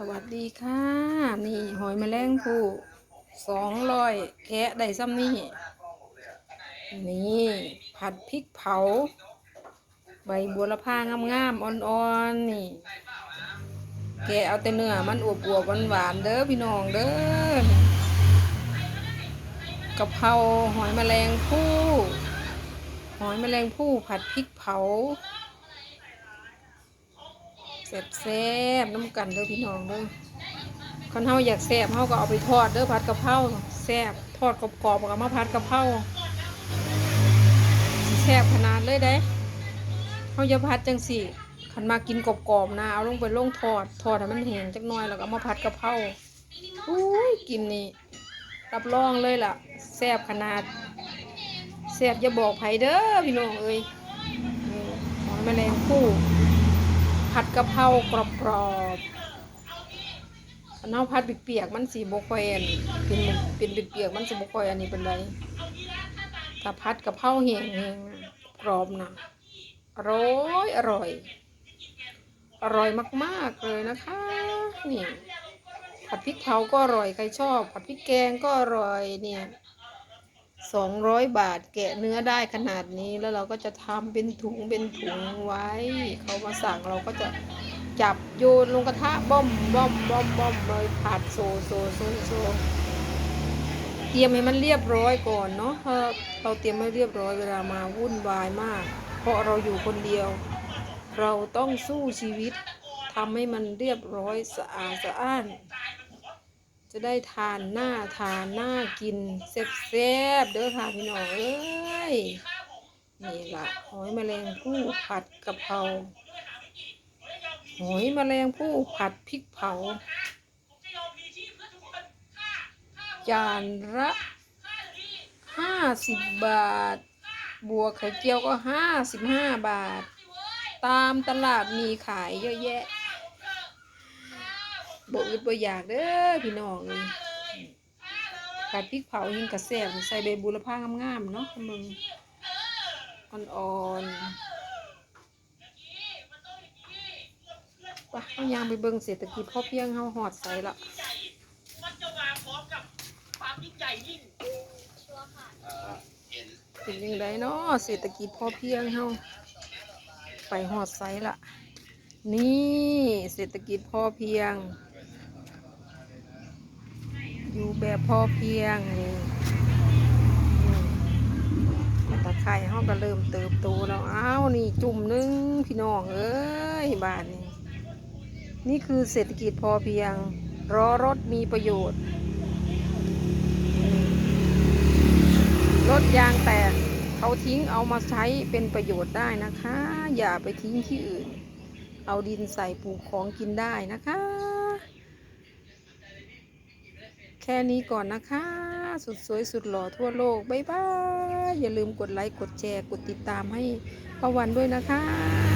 สวัสดีค่ะ นี่หอยแมลงภู่สองร้อยแกะได้ซ้ำนี่ นี่ ผัดพริกเผา ใบบัวละพางามๆอ่อนๆ นี่ แกเอาแต่เนื้อมันอวบๆหวานๆเด้อพี่น้องเด้อกะเพราหอยแมลงภู่หอยแมลงภู่ผัดพริกเผา แซ่บแซ่บน้ำกันเด้อพี่น้องเด้อคันเฮาอยากแซ่บเฮาก็เอาไปทอดเด้อผัดกะเพราแซ่บทอดกรอบๆกับมาผัดกะเพราสิแซ่บขนาดเลยเด้เฮาอย่าผัดจังสิคันมากินกรอบๆนะเอาลงไปลงทอดทอดให้มันแห้งจักหน่อยแล้วก็เอามาผัดกะเพราอุ้ยกินนี่รับรองเลยล่ะแซ่บขนาดแซ่บอย่าบอกไผเด้อพี่น้องเอ้ยหอยแมลงภู่ ผัดกะเพรากรอบกรอบๆอันเนาผัดเปียกๆมันสีบกอยนเป็นเป็นเปียกๆมันสีบกอยอันนี้เป็นไรถ้าผัดกะเพราแห้งๆกรอบนะอร่อยอร่อย อร่อยมากๆเลยนะคะนี่ผัดพริกเผาก็อร่อยใครชอบผัดพริกแกงก็อร่อยเนี่ย สองร้อยบาทแกะเนื้อได้ขนาดนี้แล้วเราก็จะทำเป็นถุงเป็นถุงไว้ เขามาสั่งเราก็จะจับโยนลงกระทะบ้อมบ้อมบ้อมบ้อมเลยผัดโซโซโซโซเตรียมให้มันเรียบร้อยก่อนเนาะถ้าเราเตรียมไม่เรียบร้อยเวลามาวุ่นวายมาก เพราะเราอยู่คนเดียว เราต้องสู้ชีวิตทำให้มันเรียบร้อยสะอาดสะอ้าน จะได้ทานหน้าทานหน้ากินแซ่บๆเด้อค่ะพี่น้องเอ้ยนี่ละหอยแมลงภู่ผัดกะเพราหอยแมลงภู่ผัดพริกเผา จานละห้าสิบบาท บัวไข่เจียวก็ห้าสิบห้าบาท ตามตลาดมีขายเยอะแยะ บอกอึดบ่อยากเด้อพี่น้องเลยผัดพริกเผายิงกระแซบใส่ใบบุรพางามๆเนาะมึงอ่อนๆไปเอายางไปเบิ่งเศรษฐกิจพอเพียงเฮาหอดใส่ละมันจะมาพร้อมกับความยิ่งใหญ่ยิ่งเป็นยังไงเนาะเศรษฐกิจพอเพียงเฮาไปหอดใส่ละนี่เศรษฐกิจพอเพียง อยู่แบบพอเพียงนี่ตะไคร่เฮาก็เริ่มเติบโตแล้วอ้าวนี่จุ่มหนึงพี่น้องเอ้ยบ้านนี้ นี่คือเศรษฐกิจพอเพียงรอรถมีประโยชน์ รถยางแตกเขาทิ้งเอามาใช้เป็นประโยชน์ได้นะคะ อย่าไปทิ้งที่อื่น เอาดินใส่ปลูกของกินได้นะคะ แค่นี้ก่อนนะคะ สุดสวยสุดหล่อทั่วโลก บ๊ายบาย อย่าลืมกดไลค์ กดแชร์ กดติดตามให้ประวันด้วยนะคะ